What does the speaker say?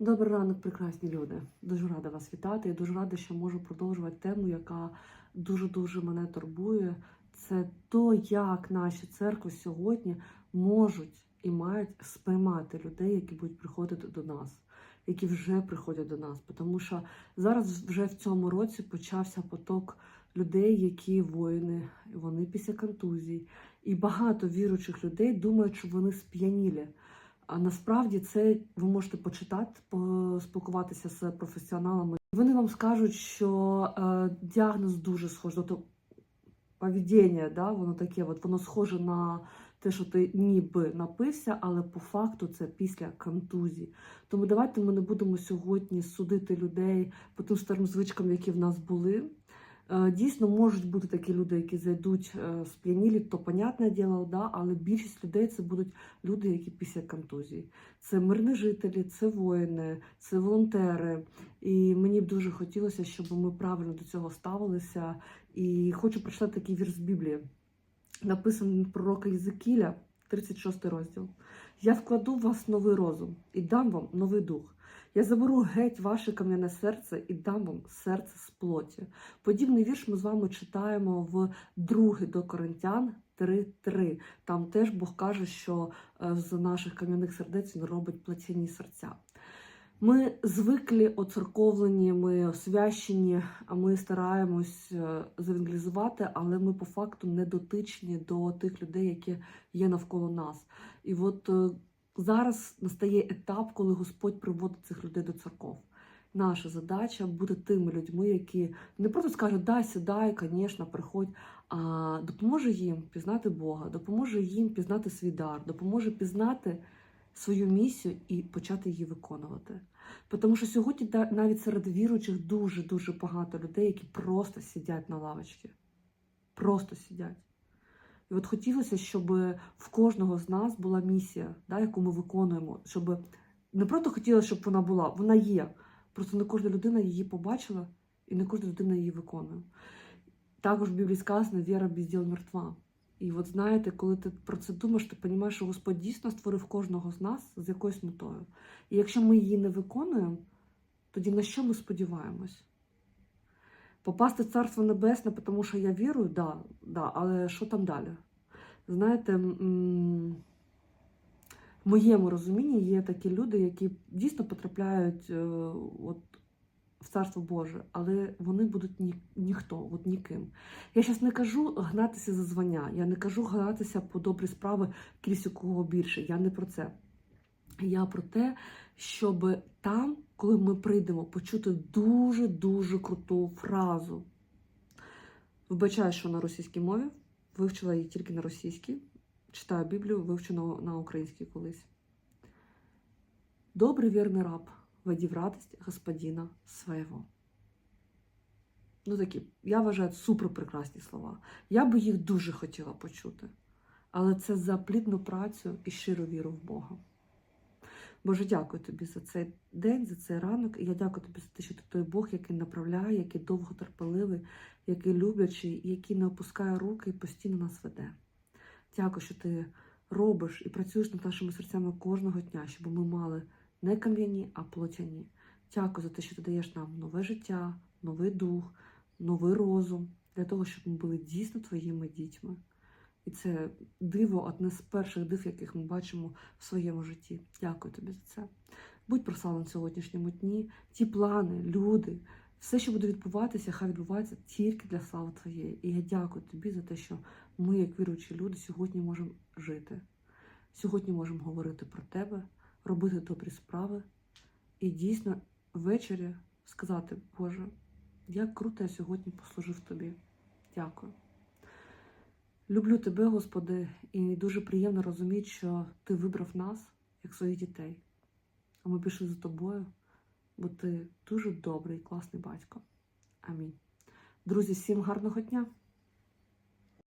Добрий ранок, прекрасні люди. Дуже рада вас вітати. Я дуже рада, що можу продовжувати тему, яка дуже-дуже мене турбує. Це то, як наші церкви сьогодні можуть і мають сприймати людей, які будуть приходити до нас, які вже приходять до нас. Тому що зараз вже в цьому році почався поток людей, які воїни, вони після контузій. І багато віруючих людей думають, що вони сп'янілі. А насправді це ви можете почитати, поспілкуватися з професіоналами. Вони вам скажуть, що е, діагноз дуже схожий. Тобто поведіння, да, воно таке, от, воно схоже на те, що ти ніби напився, але по факту це після контузії. Тому давайте ми не будемо сьогодні судити людей по тим старим звичкам, які в нас були. Е, Дійсно, можуть бути такі люди, які зайдуть е, сп'янілі, то понятне діло, да, але більшість людей це будуть люди, які після контузії. Це мирні жителі, це воїни, це волонтери. І мені б дуже хотілося, щоб ми правильно до цього ставилися. І хочу прочитати такий вірш з Біблії, написаний пророка Єзекіля, 36 розділ. Я вкладу в вас новий розум і дам вам новий дух. Я заберу геть ваше кам'яне серце і дам вам серце з плоті. Подібний вірш ми з вами читаємо в 2 до Коринтян 3.3. Там теж Бог каже, що е, з наших кам'яних сердець він робить плотяні серця. Ми звиклі, оцерковлені, ми освящені, а ми стараємось е, завінглізувати, але ми по факту не дотичні до тих людей, які є навколо нас. І от е, зараз настає етап, коли Господь приводить цих людей до церков. Наша задача бути тими людьми, які не просто скажуть дай сідай, звісно, приходь, а допоможе їм пізнати Бога, допоможе їм пізнати свій дар, допоможе пізнати свою місію і почати її виконувати. Тому що сьогодні навіть серед віруючих дуже дуже багато людей, які просто сидять на лавочці. Просто сидять. І от хотілося, щоб в кожного з нас була місія, да, яку ми виконуємо. Щоб не просто хотілося, щоб вона була, вона є. Просто не кожна людина її побачила, і не кожна людина її виконує. Також в Біблії сказано, віра без діл мертва. І от знаєте, коли ти про це думаєш, ти розумієш, що Господь дійсно створив кожного з нас з якоюсь метою. І якщо ми її не виконуємо, тоді на що ми сподіваємось? Попасти в Царство Небесне, тому що я вірую, да, да, але що там далі? Знаєте, в моєму розумінні є такі люди, які дійсно потрапляють е, от, в Царство Боже, але вони будуть ні, ніхто, от ніким. Я зараз не кажу гнатися за звання, я не кажу гнатися по добрі справи кількість у кого більше. Я не про це. Я про те, щоб там, коли ми прийдемо, почути дуже-дуже круту фразу. Вибачаю, що на російській мові, вивчила її тільки на російській, читаю Біблію, вивчену на українській колись. Добрий вірний раб, воді в радість господина свого. Ну такі, я вважаю, супер прекрасні слова. Я би їх дуже хотіла почути. Але це за плідну працю і щиру віру в Бога. Боже, дякую тобі за цей день, за цей ранок. І я дякую тобі за те, що ти той Бог, який направляє, який довго терпеливий, який люблячий, який не опускає руки і постійно нас веде. Дякую, що ти робиш і працюєш над нашими серцями кожного дня, щоб ми мали не кам'яні, а плотяні. Дякую за те, що ти даєш нам нове життя, новий дух, новий розум для того, щоб ми були дійсно твоїми дітьми. І це диво одне з перших див, яких ми бачимо в своєму житті. Дякую тобі за це. Будь прославлен в сьогоднішньому дні. Ті плани, люди, все, що буде відбуватися, хай відбувається тільки для слави Твоєї. І я дякую тобі за те, що ми, як віруючі люди, сьогодні можемо жити. Сьогодні можемо говорити про тебе, робити добрі справи і дійсно ввечері сказати, Боже, як круто я сьогодні послужив тобі. Дякую. Люблю тебе, Господи, і дуже приємно розуміти, що Ти вибрав нас як своїх дітей. А ми пішли за тобою, бо ти дуже добрий, класний батько. Амінь. Друзі, всім гарного дня!